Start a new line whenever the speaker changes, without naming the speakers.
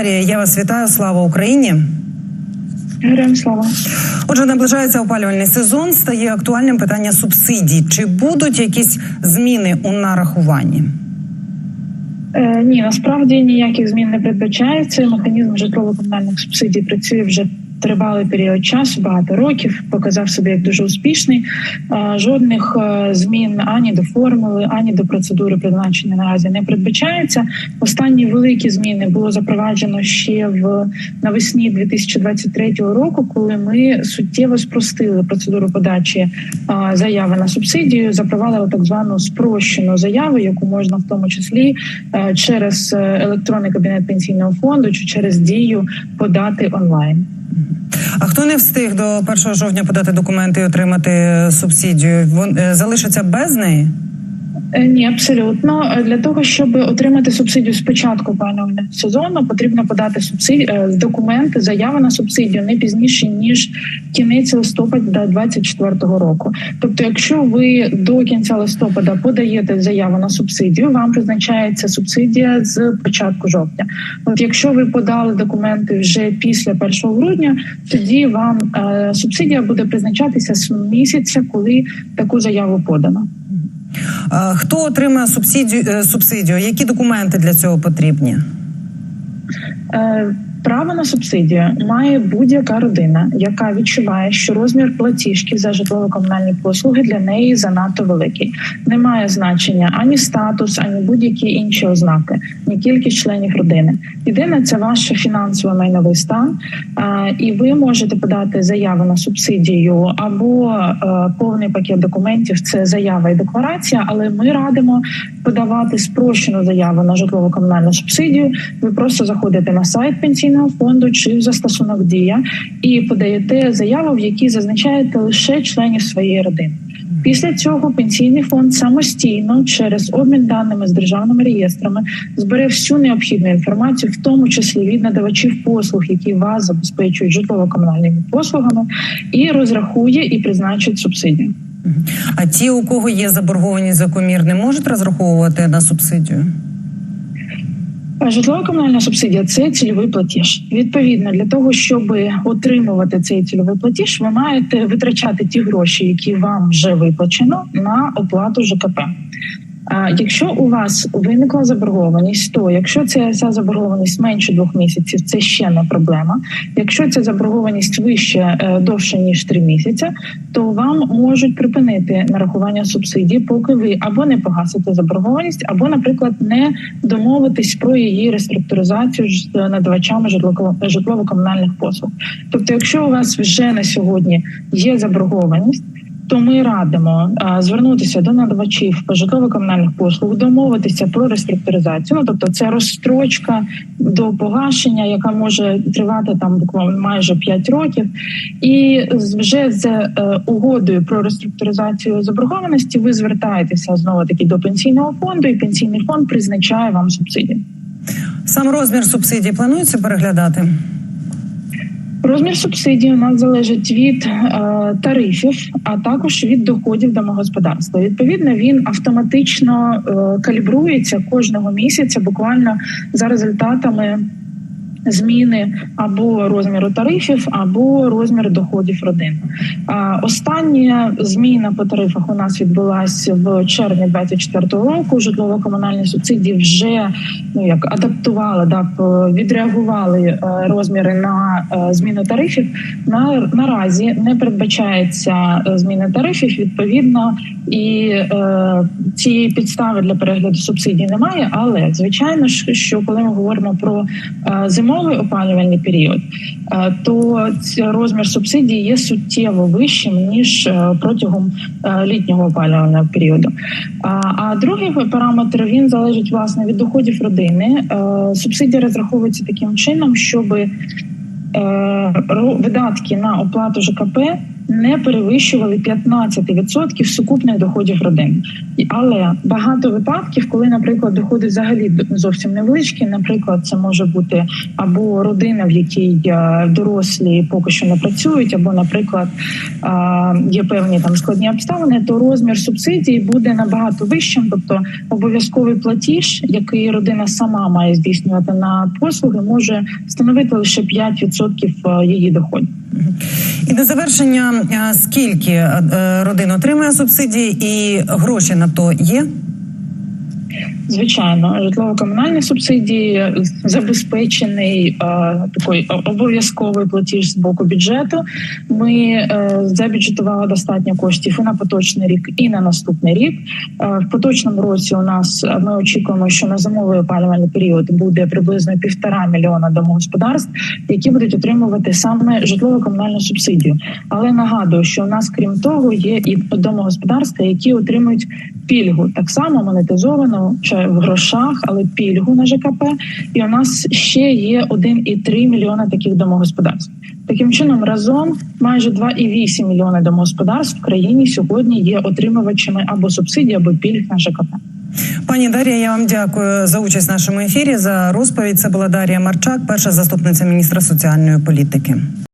Дарія, я вас вітаю. Слава Україні.
Героям слава.
Отже, наближається опалювальний сезон. Стає актуальним питання субсидій. Чи будуть якісь зміни у нарахуванні?
Е, ні, насправді ніяких змін не передбачається. Механізм житлово-комунальних субсидій працює вже тривалий період часу, багато років. Показав себе як дуже успішний. Жодних змін ані до формули, ані до процедури призначення наразі не передбачається. Останні великі зміни було запроваджено ще в навесні 2023 року, коли ми суттєво спростили процедуру подачі заяви на субсидію, запровадили так звану спрощену заяву, яку можна в тому числі е, через е, електронний кабінет пенсійного фонду чи через дію подати онлайн.
А хто не встиг до 1 жовтня подати документи і отримати субсидію? Е, залишиться без неї?
Е, Ні, абсолютно Е, для того, щоб отримати субсидію з початку опалювального сезону, потрібно подати субсидію документи, заяви на субсидію не пізніше ніж кінець листопада 2024 року. Тобто, якщо ви до кінця листопада подаєте заяву на субсидію, вам призначається субсидія з початку жовтня. От якщо ви подали документи вже після 1 грудня, тоді вам е, субсидія буде призначатися з місяця, коли таку заяву подано.
Хто отримає субсидію? е, Субсидію? Які документи для цього потрібні?
Е, Право на субсидію має будь-яка родина, яка відчуває, що розмір платіжки за житлово-комунальні послуги для неї занадто великий. Не має значення ані статус, ані будь-які інші ознаки, ні кількість членів родини. Єдине це ваш фінансовий майновий стан, і ви можете подати заяву на субсидію або е, повний пакет документів. Це заява і декларація. Але ми радимо подавати спрощену заяву на житлово-комунальну субсидію. Ви просто заходите на сайт пенсійного фонду чи застосунок Дія і подаєте заяву, в якій зазначаєте лише членів своєї родини. Після цього пенсійний фонд самостійно через обмін даними з державними реєстрами збере всю необхідну інформацію, в тому числі від надавачів послуг, які вас забезпечують житлово-комунальними послугами, і розрахує і призначить субсидію.
А ті, у кого є заборгованість за комір, не можуть розраховувати на субсидію?
Житлово-комунальна субсидія це цільовий платіж. Відповідно, для того, щоб отримувати цей цільовий платіж, ви маєте витрачати ті гроші, які вам вже виплачено, на оплату ЖКП. А Якщо у вас виникла заборгованість, то якщо ця, заборгованість менше двох місяців, це ще не проблема. Якщо ця заборгованість вище е, довше ніж три місяці, то вам можуть припинити нарахування субсидії, поки ви або не погасите заборгованість, або, наприклад, не домовитесь про її реструктуризацію з надавачами житлово- житлово-комунальних послуг. Тобто, якщо у вас вже на сьогодні є заборгованість. То ми радимо звернутися до надавачів житлово-комунальних послуг, домовитися про реструктуризацію. Ну тобто, це розстрочка до погашення, яка може тривати там буквально майже 5 років, і вже з е, угодою про реструктуризацію заборгованості ви звертаєтеся знову таки до пенсійного фонду, і пенсійний фонд призначає вам субсидію.
Сам розмір субсидій планується переглядати?
Розмір субсидії у нас залежить від е, тарифів, а також від доходів домогосподарства. Відповідно, він автоматично е, калібрується кожного місяця, буквально за результатами. Зміни або розміру тарифів, або розміру доходів родин. Остання зміна по тарифах у нас відбулася в червні 2024 року. Житлово-комунальні субсидії вже ну як адаптували, да п- відреагували е, розміри на е, зміну тарифів. На наразі не передбачається е, зміни тарифів. Відповідно, і е, цієї підстави для перегляду субсидій немає. Але звичайно ж, що коли ми говоримо про е, зимовий опалювальний період, е, то розмір субсидії є суттєво вищим ніж е, протягом е, літнього опалювального періоду. А, другий параметр він залежить власне від доходів родини. Субсидія розраховується таким чином, щоб видатки на оплату ЖКП не перевищували 15% сукупних доходів родин. Але багато випадків, коли, наприклад, доходи взагалі зовсім невеличкі, наприклад, це може бути або родина, в якій е, дорослі поки що не працюють, або, наприклад, е, є певні там складні обставини, то розмір субсидій буде набагато вищим, тобто обов'язковий платіж, який родина сама має здійснювати на послуги, може становити лише 5% її доходів.
І на завершення, е, скільки е, родин отримує субсидії і гроші на то є?
Звичайно, житлово-комунальні субсидії забезпечений такий обов'язковий платіж з боку бюджету. Ми е, забюджетували достатньо коштів і на поточний рік, і на наступний рік. Е, в поточному році у нас е, ми очікуємо, що на зимовий опалювальний період буде приблизно півтора мільйона домогосподарств, які будуть отримувати саме житлово-комунальну субсидію. Але нагадую, що у нас крім того є і домогосподарства, які отримують пільгу, так само монетизовану чи в грошах, але пільгу на ЖКП. І у нас ще є 1,3 мільйона таких домогосподарств. Таким чином, разом майже 2,8 мільйона домогосподарств в країні сьогодні є отримувачами або субсидій, або пільг на ЖКП.
Пані Дар'я, я вам дякую за участь в нашому ефірі. За розповідь це була Дар'я Марчак, перша заступниця міністра соціальної політики.